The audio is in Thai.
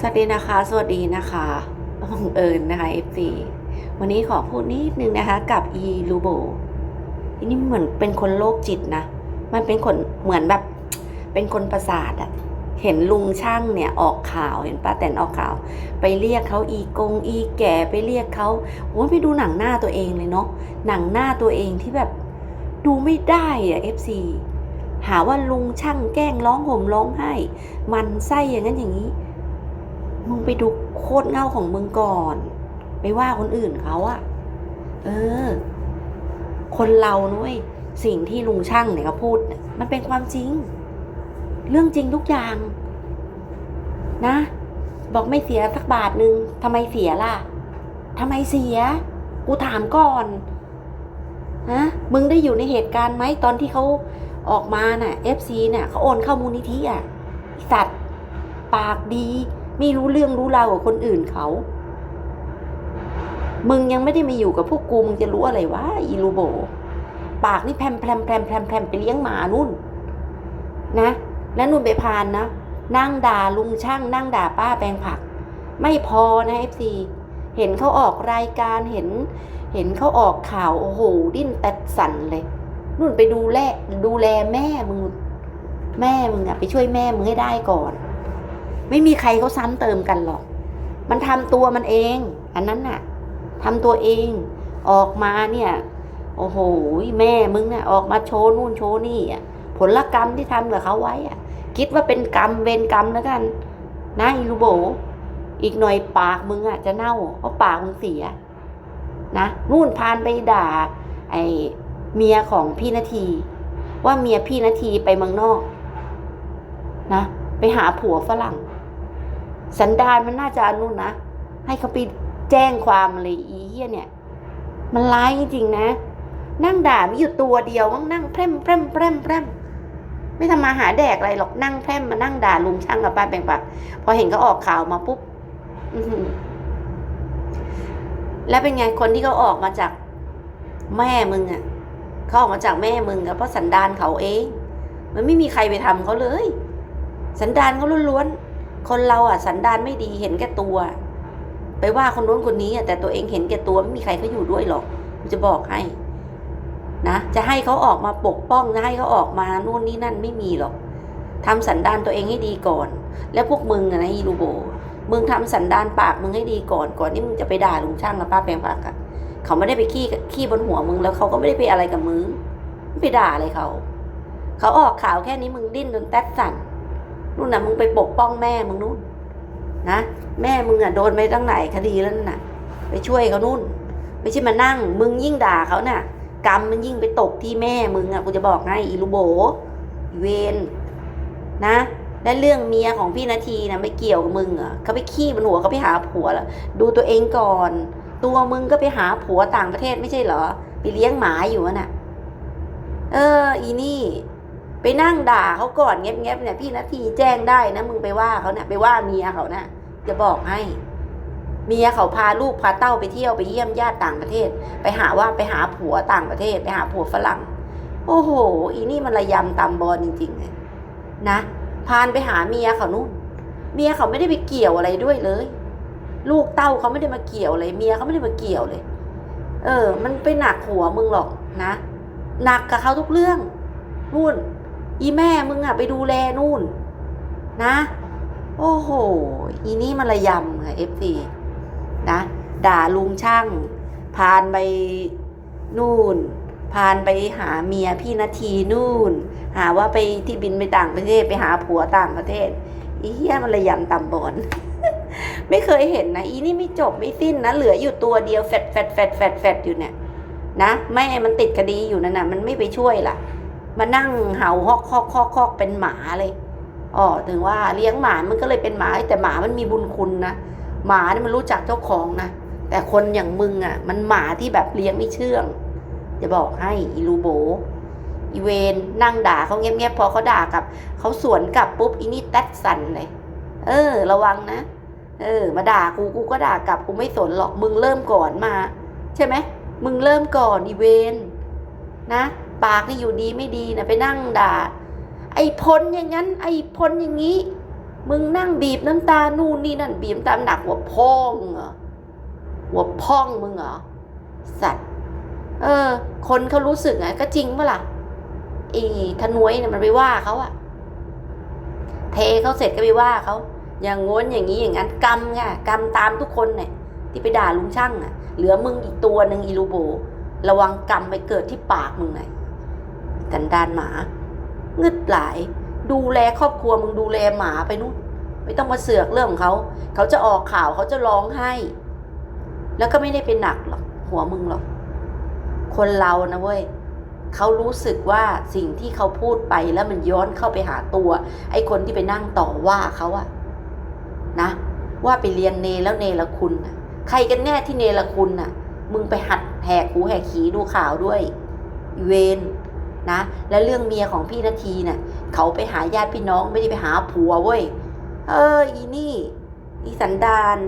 สวัสดีนะคะ สวัสดีนะคะบังเอิญนะคะ FC วันนี้ขอพูดนิดนึงนะคะ กับอีลูโบอันนี้เหมือนเป็นคนโรคจิตนะ มันเป็นคนเหมือนแบบ เป็นคนประสาทอะเห็นลุงช่างเนี่ยออกข่าวเห็นป้าแตนออกข่าว ไปเรียกเขาอีกงอีแก่ไปเรียกเขาโอ้ยไปดูหนังหน้าตัวเองเลยเนาะหนังหน้าตัวเองที่แบบดูไม่ได้อะ FC หาว่าลุงช่างแกล้งร้องห่มร้องไห้ มันไส้อย่างนั้นอย่างนี้ มึงไปดูโคตรเง่าของมึงก่อน ไปว่าคนอื่นเขาอะเออ คนเรานุ้ยสิ่งที่ลุงช่างเนี่ยเขาพูด มันเป็นความจริง เรื่องจริงทุกอย่าง นะ บอกไม่เสียสักบาทหนึ่งทำไมเสียล่ะทำไมเสีย กูถามก่อนฮะมึงได้อยู่ในเหตุการณ์ไหมตอนที่เขาออกมาน่ะ FC เนี่ยเขาโอนเข้ามูลนิธิอะสัตว์ ปากดี ไม่รู้เรื่องรู้ราวกับคนอื่นเขา มึงยังไม่ได้มาอยู่กับพวกกูมึงจะรู้อะไรวะอีลูโบ ปากนี่แพมแพรมแพรมแพรมแพรมไปเลี้ยงหมานุ่น นะ แล้วนุ่นไปพานนะ นั่งด่าลุงช่าง นั่งด่าป้าแปลงผัก ไม่พอนะเอฟซีเห็นเขาออกรายการเห็น เห็นเขาออกข่าวโอ้โหดิ้นแตดสั่นเลยนุ่นไปดูแลดูแลแม่มึง แม่มึงอะไปช่วยแม่มึงให้ได้ก่อน ไม่มีใครเขาซ้ำเติมกันหรอก มันทำตัวมันเอง อันนั้นน่ะทำตัวเอง ออกมาเนี่ย โอ้โห แม่มึงเนี่ยออกมาโชว์นู่นโชว์นี่อะ ผลกรรมที่ทำกับเขาไว้อะ คิดว่าเป็นกรรมเวรกรรมแล้วกันนะอีลูโบ อีกหน่อยปากมึงอะจะเน่าเพราะปากมึงเสีย นะนู่นพานไปด่า ไอเมียของพี่นาที ว่าเมียพี่นาทีไปเมืองนอก นะไปหาผัวฝรั่ง สันดานมันน่าจะอนนุนนะ ให้เขาไปแจ้งความเลยอีเหี้ยเนี่ย มันร้ายจริงนะ นั่งด่าไม่อยู่ตัวเดียวมั้งนั่งแพร่มแพร่มแพร่มแพร่มไม่ทำมาหาแดกอะไรหรอกนั่งแพร่มมานั่งด่าลุงช่างกับป้าแบงปักพอเห็นเขาออกข่าวมาปุ๊บแล้วเป็นไงคนที่เขาออกมาจากแม่มึงอะ่ะเขาออกมาจากแม่มึงอะเพราะสันดานเขาเอง มันไม่มีใครไปทำเขาเลย สันดานเขาล้วนๆ คนเราอะสันดานไม่ดีเห็นแก่ตัว ไปว่าคนโน้นคนนี้อะแต่ตัวเองเห็นแก่ตัวไม่มีใครเขาอยู่ด้วยหรอกจะบอกให้ นะจะให้เขาออกมาปกป้องจะให้เขาออกมานู่นนี่นั่นไม่มีหรอกทำสันดานตัวเองให้ดีก่อน แล้วพวกมึงนะอีลูโบมึงทำสันดานปากมึงให้ดีก่อนก่อนที่มึงจะไปด่าลุงช่างกับป้าแปลงผักอะเขาไม่ได้ไปขี้ขี้บนหัวมึงแล้วเขาก็ไม่ได้ไปอะไรกับมึงไม่ไปด่าอะไรเขา เขาออกข่าวแค่นี้มึงดิ้นจนแตกสั่น นู่นน่ะมึงไปปกป้องแม่มึงนู่นนะแม่มึงอะโดนไปตั้งไหนคดีแล้วน่ะ ไปช่วยเขานู่น ไม่ใช่มานั่ง มึงยิ่งด่าเขาน่ะ กรรมมันยิ่งไปตกที่แม่มึงอะกูจะบอกให้อีลูโบเวนนะและเรื่องเมียของพี่นาทีนะไม่เกี่ยวกับมึงอะเขาไปขี้บนหัวเขาไปหาผัวแล้วดูตัวเองก่อน ตัวมึงก็ไปหาผัวต่างประเทศไม่ใช่เหรอ ไปเลี้ยงหมาอยู่น่ะ เออ อีนี่ ไปนั่งด่าเขาก่อนเงียบๆเนี่ยพี่นาทีแจ้งได้นะมึงไปว่าเขาเนี่ยไปว่าเมียเขานะ่ะจะบอกให้ เมียเขาพาลูกพาเต้าไปเที่ยวไปเยี่ยมญาติต่างประเทศ ไปหาว่าไปหาผัวต่างประเทศ ไปหาผัวฝรั่ง โอ้โห อีนี่มันระยำตำบอลจริงๆเลยนะพานไปหาเมียเขานู่น เมียเขาไม่ได้ไปเกี่ยวอะไรด้วยเลย ลูกเต้าเขาไม่ได้มาเกี่ยวเลยเมียเขาไม่ได้มาเกี่ยวเลย เออ มันไปหนักหัวมึงหรอกนะหนักกับเขาทุกเรื่องนู่น อีแม่มึงอะไปดูแลนู่น นะ โอ้โห อีนี่มันระยำค่ะเอฟซีนะ ด่าลุงช่าง พานไปนู่น พานไปหาเมียพี่นาทีนู่น หาว่าไปที่บินไปต่างประเทศไปหาผัวต่างประเทศ อีเหี้ยมันระยำต่ำบอนไม่เคยเห็นนะ อีนี่ไม่จบไม่สิ้นนะ เหลืออยู่ตัวเดียวแฟดแฟดแฟดแฟดแฟดอยู่เนี่ย นะ แม่มันติดคดีอยู่นั่นน่ะมันไม่ไปช่วยล่ะ มานั่งเห่าฮอกฮอกฮอกฮอกเป็นหมาเลยอ๋อถึงว่าเลี้ยงหมามันก็เลยเป็นหมาแต่หมามันมีบุญคุณนะหมาเนี่ยมันรู้จักเจ้าของนะแต่คนอย่างมึงอะ มันหมาที่แบบเลี้ยงไม่เชื่องจะบอกให้อีลูโบอีเวนนั่งด่าเขาเงียบๆพอเขาด่ากับเขาสวนกลับปุ๊บอีนี่แตดสันเลย เออ ระวังนะเออ มาด่ากูกูก็ด่ากลับกูไม่สนหรอกมึงเริ่มก่อนมา ใช่ไหมมึงเริ่มก่อนอีเวนนะ ปากนี่อยู่ดีไม่ดีนะไปนั่งด่า ไอ้พลอย่างนั้น ไอ้พลอย่างนี้ มึงนั่งบีบน้ำตา นู่นนี่นั่นบีบน้ำตาหนักหัวพ่องเหรอหัวพ่องมึงเหรอสัตว์ เออ คนเขารู้สึกไงก็จริงเมื่อล่ะอีทนวยเนี่ยมันไปว่าเขาอะเทเขาเสร็จก็ไปว่าเขาอย่างง้นอย่างนี้อย่างนั้นกรรมไงกรรมตามทุกคนเนี่ยที่ไปด่าลุงช่างอะเหลือมึงอีกตัวหนึ่งอีลูโบ ระวังกรรมไปเกิดที่ปากมึงไง กันดานหมางึดหลาย ดูแลครอบครัวมึงดูแลหมาไปนู่นไม่ต้องมาเสือกเรื่องของเขา เขาจะออกข่าวเขาจะร้องไห้ แล้วก็ไม่ได้เป็นหนักหรอกหัวมึงหรอก คนเรานะเว้ยเขารู้สึกว่าสิ่งที่เขาพูดไปแล้วมันย้อนเข้าไปหาตัว ไอ้คนที่ไปนั่งต่อว่าเขาอะนะ ว่าไปเรียนเนแล้วเนรคุณนะใครกันแน่ที่เนรคุณน่ะ มึงไปหัดแหกหูแหกขีดูข่าวด้วยเวน นะ และเรื่องเมียของพี่นาทีเน่ะเขาไปหาญาติพี่น้องไม่ได้ไปหาผัวเว้ย เอออีนี่ อีสันดาน